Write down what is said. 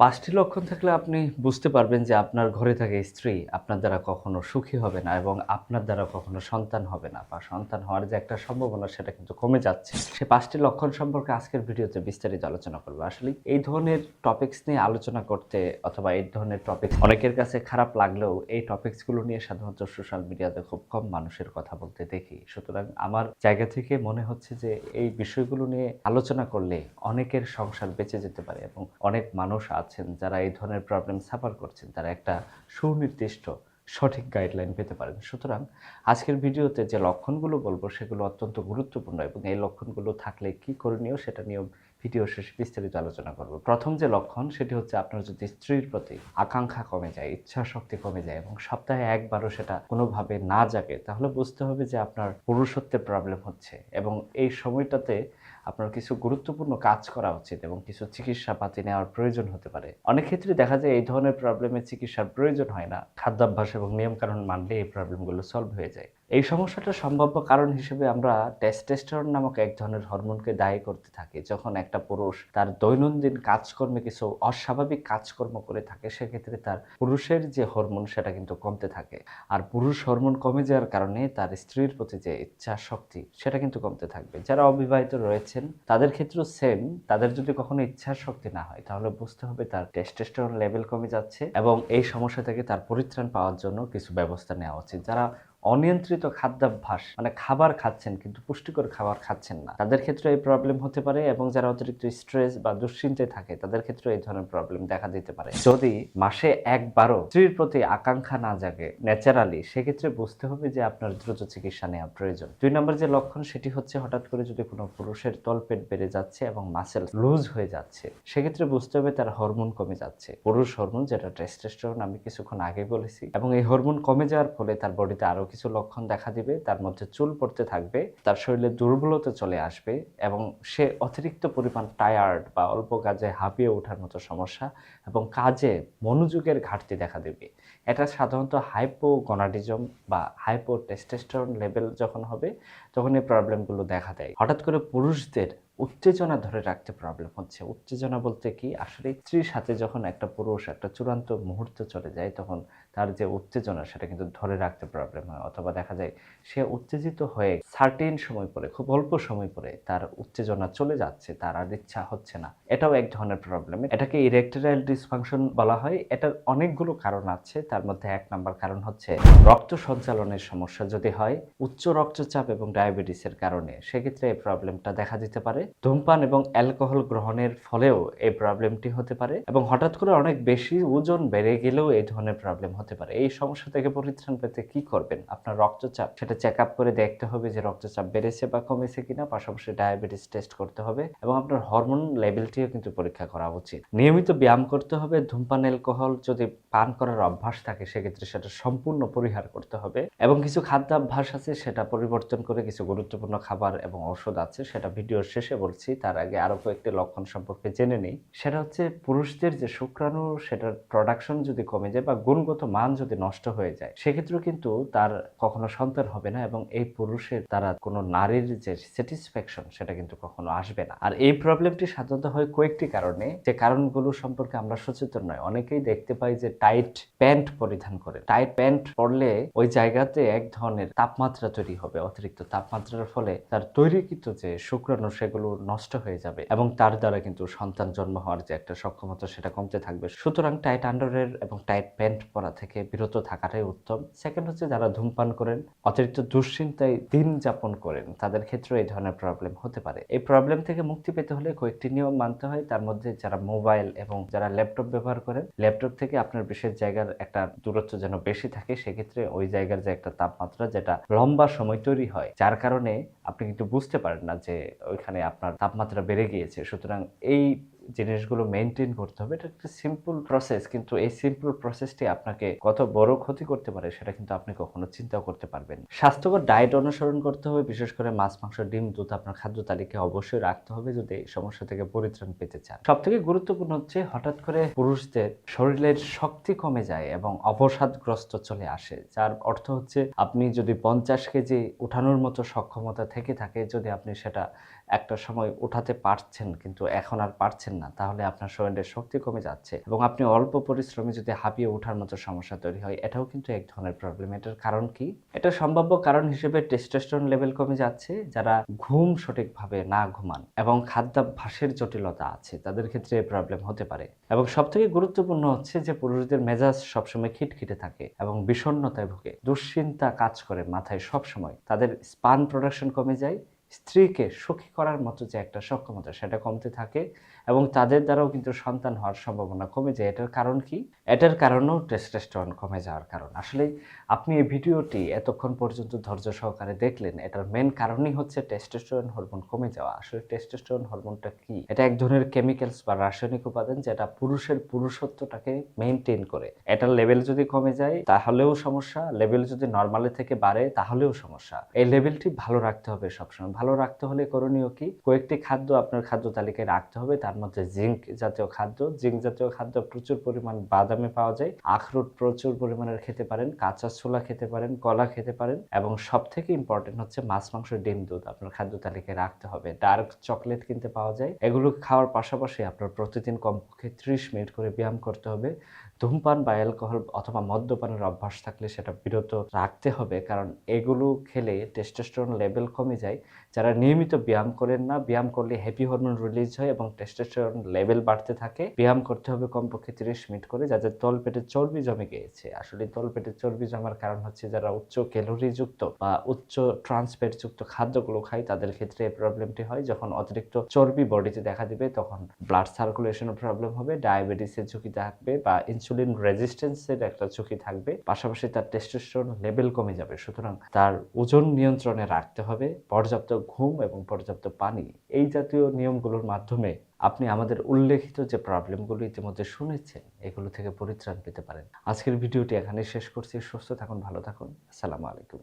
পাঁচটি লক্ষণ থাকলে আপনি বুঝতে পারবেন যে আপনার ঘরে থাকে স্ত্রী আপনার দ্বারা কখনো সুখী হবে না এবং আপনার দ্বারা কখনো সন্তান হবে না বা সন্তান হওয়ার যে একটা সম্ভাবনা সেটা কিন্তু কমে যাচ্ছে। সে পাঁচটি লক্ষণ সম্পর্কে আজকের ভিডিওতে বিস্তারিত আলোচনা করব। আসলে এই ধরনের টপিকস নিয়ে আলোচনা করতে অথবা এই ধরনের টপিক অনেকের কাছে খারাপ লাগলেও এই টপিকসগুলো নিয়ে সাধারণত সোশ্যাল মিডিয়াতে খুব কম মানুষের কথা বলতে দেখি। সুতরাং আমার জায়গা থেকে মনে হচ্ছে যে এই বিষয়গুলো নিয়ে আলোচনা করলে অনেকের সংসার বেঁচে যেতে পারে এবং অনেক মানুষ আছেন যারা এই ধরনের প্রবলেম সাফার করছেন, তারা একটা সুনির্দিষ্ট সঠিক গাইডলাইন পেতে পারেন। সুতরাং আজকের ভিডিওতে যে লক্ষণগুলো বলব, সেগুলো অত্যন্ত গুরুত্বপূর্ণ এবং এই লক্ষণগুলো থাকলে কি করণীয় সেটা নিয়েও ভিডিও শেষে বিস্তারিত আলোচনা করব। প্রথম যে লক্ষণ, সেটি হচ্ছে আপনার যদি স্ত্রীর প্রতি আকাঙ্ক্ষা কমে যায় ইচ্ছা শক্তি কমে যায় এবং সপ্তাহে একবারও সেটা কোনোভাবে না জাগে, তাহলে বুঝতে হবে যে আপনার পুরুষত্বের প্রবলেম হচ্ছে এবং এই সময়টাতে আপনার কিছু গুরুত্বপূর্ণ কাজ করা উচিত এবং কিছু চিকিৎসা পাতি নেওয়ার প্রয়োজন হতে পারে। অনেক ক্ষেত্রে দেখা যায় এই ধরনের প্রবলেমের চিকিৎসার প্রয়োজন হয় না। খাদ্যাভ্যাস এবং নিয়মকানুন মানলে এই প্রবলেমগুলো সলভ হয়ে যায়। এই সমস্যাটার সম্ভাব্য কারণ হিসেবে আমরা টেস্টেস্টরন নামক এক ধরনের হরমোনকে দায়ী করতে থাকি। যখন একটা পুরুষ তার দৈনন্দিন কাজকর্মে কিছু অস্বাভাবিক কাজকর্ম করে থাকে, সেক্ষেত্রে তার পুরুষের যে হরমোন, সেটা কিন্তু কমতে থাকে। আর পুরুষ হরমোন কমে যাওয়ার কারণে তার স্ত্রীর প্রতি যে ইচ্ছা শক্তি সেটা কিন্তু কমতে থাকবে। যারা অবিবাহিত রয়েছেন, তাদের ক্ষেত্রেও সেম তাদের যদি কখনো ইচ্ছার শক্তি না হয়, তাহলে বুঝতে হবে তার টেস্টেস্টরন লেভেল কমে যাচ্ছে এবং এই সমস্যা থেকে তার পরিত্রাণ পাওয়ার জন্য কিছু ব্যবস্থা নেওয়া উচিত। যারা অনিয়ন্ত্রিত খাদ্যাভ্যাস মানে খাবার খাচ্ছেন কিন্তু পুষ্টিকর খাবার খাচ্ছেন না। তাদের ক্ষেত্রে এই প্রবলেম হতে পারে এবং যারা অতিরিক্ত স্ট্রেস বা দুশ্চিন্তায় থাকে, তাদের ক্ষেত্রে এই ধরনের প্রবলেম দেখা দিতে পারে। যদি মাসে একবারও স্ত্রীর প্রতি আকাঙ্ক্ষা না জাগে ন্যাচারালি সেক্ষেত্রে বুঝতে হবে যে আপনার দ্রুত চিকিৎসা নেওয়া প্রয়োজন। দুই নম্বর যে লক্ষণ, সেটি হচ্ছে হঠাৎ করে যদি কোনো পুরুষের তলপেট বেড়ে যাচ্ছে এবং মাসেল লুজ হয়ে যাচ্ছে, সেক্ষেত্রে বুঝতে হবে তার হরমোন কমে যাচ্ছে। পুরুষ হরমোন যেটা টেস্টেস্টোরন আমি কিছুক্ষণ আগে বলেছি, এবং এই হরমোন কমে যাওয়ার ফলে তার বডিতে আরও কিছু লক্ষণ দেখা দিবে, তার মধ্যে চুল পড়তে থাকবে, তার শরীরে দুর্বলতা চলে আসবে এবং সে অতিরিক্ত পরিমাণ টায়ার্ড বা অল্প কাজে হাঁপিয়ে ওঠার মতো সমস্যা এবং কাজে মনোযোগের ঘাটতি দেখা দেবে। এটা সাধারণত হাইপোগনাডিজম বা হাইপো টেস্টেস্টন লেভেল যখন হবে তখন এই প্রবলেমগুলো দেখা দেয়। হঠাৎ করে পুরুষদের উত্তেজনা ধরে রাখতে প্রবলেম হচ্ছে। উত্তেজনা বলতে কি? আসলে স্ত্রীর সাথে যখন একটা পুরুষ একটা চূড়ান্ত মুহূর্ত চলে যায়, তখন তার যে উত্তেজনা, সেটা কিন্তু ধরে রাখতে প্রবলেম হয়। অথবা দেখা যায় সে উত্তেজিত হয়ে সার্টেন সময় পরে, খুব অল্প সময় পরে তার উত্তেজনা চলে যাচ্ছে, তার আর ইচ্ছা হচ্ছে না। এটাও এক ধরনের প্রবলেম এটাকে ইরেকটাইল ডিসফাংশন বলা হয়। এটার অনেকগুলো কারণ আছে। তার মধ্যে এক নাম্বার কারণ হচ্ছে রক্ত সঞ্চালনের সমস্যা যদি হয়, উচ্চ রক্তচাপ এবং ডায়াবেটিসের কারণে। সেক্ষেত্রে এই প্রবলেমটা দেখা দিতে পারে। ধূমপান এবং অ্যালকোহল গ্রহণের ফলেও এই প্রবলেমটি হতে পারে এবং হঠাৎ করে অনেক বেশি ওজন বেড়ে গেলেও এই ধরনের প্রবলেম হতে পারে। এই সমস্যা থেকে পরিত্রাণ পেতে কি করবেন? আপনার রক্তচাপ, সেটা চেক আপ করে দেখতে হবে যে রক্তচাপ বেড়েছে বা কমেছে কিনা। পাশাপাশি ডায়াবেটিস টেস্ট করতে হবে এবং আপনার হরমোন লেভেলটিও কিন্তু পরীক্ষা করা উচিত। নিয়মিত ব্যায়াম করতে হবে। ধূমপান, অ্যালকোহল যদি পান করার অভ্যাস থাকে, সেক্ষেত্রে সেটা সম্পূর্ণ পরিহার করতে হবে এবং কিছু খাদ্যাভ্যাস আছে, সেটা পরিবর্তন করে কিছু গুরুত্বপূর্ণ খাবার এবং ঔষধ আছে, সেটা ভিডিওর শেষে বলছি। তার আগে আরও কয়েকটি লক্ষণ সম্পর্কে জেনে নেই। সেটা হচ্ছে পুরুষদের যে শুক্রাণু, সেটার প্রোডাকশন যদি কমে যায় বা গুণগত মান যদি নষ্ট হয়ে যায়, সেক্ষেত্রেও কিন্তু তার কখনো সন্তান হবে না এবং এই পুরুষের দ্বারা কোনো নারীর যে স্যাটিসফ্যাকশন সেটা কিন্তু কখনো আসবে না। আর এই প্রবলেমটি সাধারণত হয় কয়েকটি কারণে। যে কারণগুলো সম্পর্কে আমরা সচেতন নয়। অনেকেই দেখতে পাই যে টাইট প্যান্ট পরিধান করে। টাইট প্যান্ট পরলে ওই জায়গাতে এক ধরনের তাপমাত্রা তৈরি হবে, অতিরিক্ত তাপমাত্রার ফলে তার তৈরিকৃত যে শুক্রাণু, সেগুলো নষ্ট হয়ে যাবে এবং তার দ্বারা কিন্তু সন্তান জন্ম হওয়ার যে একটা সক্ষমতা, সেটা কমতে থাকবে। সুতরাং টাইট আন্ডারের এবং টাইট প্যান্ট পরা থেকে বিরত থাকাটাই উত্তম। সেকেন্ড হচ্ছে যারা ধূমপান করেন, অতিরিক্ত দুশ্চিন্তায় দিন যাপন করেন, তাদের ক্ষেত্রে এই ধরনের প্রবলেম হতে পারে। এই প্রবলেম থেকে মুক্তি পেতে হলে কয়েকটি নিয়ম মানতে হয়। তার মধ্যে যারা মোবাইল এবং যারা ল্যাপটপ ব্যবহার করেন, ল্যাপটপ থেকে আপনার বিশেষ জায়গার একটা দূরত্ব যেন বেশি থাকে, সেক্ষেত্রে ওই জায়গার যে একটা তাপমাত্রা, যেটা লম্বা সময় তৈরি হয় কারণে আপনি কিন্তু বুঝতে পারেন না যে ওইখানে আপনার তাপমাত্রা বেড়ে গিয়েছে। সুতরাং এই জিনিসগুলো মেনটেন করতে হবে। এটা একটা সিম্পল প্রসেস কিন্তু এই সিম্পল প্রসেসটি আপনাকে কত বড় ক্ষতি করতে পারে সেটা কিন্তু আপনি কখনো চিন্তাও করতে পারবেন স্বাস্থ্যকর ডায়েট অনুসরণ করতে হবে, বিশেষ করে মাছ, মাংস, ডিম, দুধ আপনার খাদ্য তালিকায় অবশ্যই রাখতে হবে যদি এই সমস্যা থেকে পরিত্রাণ পেতে চান। সব থেকে গুরুত্বপূর্ণ হচ্ছে হঠাৎ করে পুরুষদের শরীরের শক্তি কমে যায় এবং অবসাদগ্রস্ত চলে আসে, যার অর্থ হচ্ছে আপনি যদি পঞ্চাশ কেজি উঠানোর মতো সক্ষমতা থেকে থাকে, যদি আপনি সেটা একটা সময় উঠাতে পারছেন, কিন্তু এখন আর পারছেন না, তাহলে আপনার শরীরের শক্তি কমে যাচ্ছে এবং আপনি অল্প পরিশ্রমে যদি হাঁপিয়ে ওঠার মতো সমস্যা তৈরি হয়, এটাও কিন্তু এক ধরনের প্রবলেম এটার কারণ কি? এটা সম্ভাব্য কারণ হিসেবে টেস্টোস্টেরন লেভেল কমে যাচ্ছে, যারা ঘুম সঠিকভাবে না ঘুমান এবং খাদ্যাভ্যাসের জটিলতা আছে, তাদের ক্ষেত্রে প্রবলেম হতে পারে। এবং সবথেকে গুরুত্বপূর্ণ হচ্ছে যে পুরুষদের মেজাজ সবসময় খিটখিটে থাকে এবং বিষণ্ণতায় ভুগে। দুশ্চিন্তা কাজ করে মাথায় সবসময়। তাদের স্পান প্রোডাকশন কমে যায়, স্ত্রীকে সুখী করার মতো যে একটা সক্ষমতা, সেটা কমতে থাকে এবং তাদের দ্বারাও কিন্তু সন্তান হওয়ার সম্ভাবনা কমে যায়। এটার কারণ কি? এটার কারণও টেস্টোস্টেরন কমে যাওয়ার কারণ। আসলে আপনি এই ভিডিওটি এতক্ষণ পর্যন্ত ধৈর্য সহকারে দেখলেন, এটার মেন কারণই হচ্ছে টেস্টোস্টেরন হরমোন কমে যাওয়া। আসলে টেস্টোস্টেরন হরমোনটা কি? এটা এক ধরনের কেমিক্যালস বা রাসায়নিক উপাদান যেটা পুরুষের পুরুষত্বটাকে মেনটেন করে। এটার লেভেল যদি কমে যায়, তাহলেও সমস্যা। লেভেল যদি নর্মালের থেকে বাড়ে, তাহলেও সমস্যা। এই লেভেলটি ভালো রাখতে হবে সবসময়। ভালো রাখতে হলে করণীয় কি? কয়েকটি খাদ্য আপনার খাদ্য তালিকায় রাখতে হবে। তার মধ্যে জিঙ্ক জাতীয় খাদ্য, জিঙ্ক জাতীয় খাদ্য প্রচুর পরিমাণ বাদামে পাওয়া যায়। আখরোট প্রচুর পরিমাণের খেতে পারেন, কাঁচা ছোলা খেতে পারেন, কলা খেতে পারেন এবং সব থেকে ইম্পর্টেন্ট হচ্ছে মাছ, মাংস, ডিম, দুধ। আপনার খাদ্য তালিকায় রাখতে হবে। ডার্ক চকলেট কিনতে পাওয়া যায়। এগুলো খাওয়ার পাশাপাশি আপনার প্রতিদিন কমপক্ষে ত্রিশ মিনিট করে ব্যায়াম করতে হবে। ধূমপান বা অ্যালকোহল অথবা মদ্যপানের অভ্যাস থাকলে সেটা বিরত রাখতে হবে কারণ এগুলো খেলে টেস্টোস্টেরন লেভেল কমে যায়। যারা নিয়মিত ব্যায়াম করেন না, ব্যায়াম করলে হ্যাপি হরমোন রিলিজ হয় এবং টেস্টোস্টেরন লেভেল বাড়তে থাকে, ব্যায়াম করতে হবে কমপক্ষে তিরিশ মিনিট করে যাদের তল পেটে চর্বি জমে গিয়েছে। আসলে তল পেটে চর্বি জমার কারণ হচ্ছে যারা উচ্চ ক্যালোরি যুক্ত বা উচ্চ ট্রান্সফ্যাট যুক্ত খাদ্যগুলো খায়, তাদের ক্ষেত্রে এই প্রবলেমটি হয়। যখন অতিরিক্ত চর্বি বডিতে দেখা দিবে, তখন ব্লাড সার্কুলেশনের প্রবলেম হবে ডায়াবেটিসের ঝুঁকি থাকবে বা ইনসুলিন রেজিস্ট্যান্সের একটা ঝুঁকি থাকবে। পাশাপাশি তার টেস্টোস্টেরন লেভেল কমে যাবে। সুতরাং তার ওজন নিয়ন্ত্রণে রাখতে হবে। পর্যাপ্ত ঘুম এবং পর্যাপ্ত পানি, এই জাতীয় নিয়মগুলোর মাধ্যমে আপনি আমাদের উল্লেখিত যে প্রবলেমগুলো ইতিমধ্যে শুনেছেন, এগুলো থেকে পরিত্রাণ পেতে পারেন। আজকের ভিডিওটি এখানে শেষ করছি। সুস্থ থাকুন, ভালো থাকুন। আসসালামু আলাইকুম।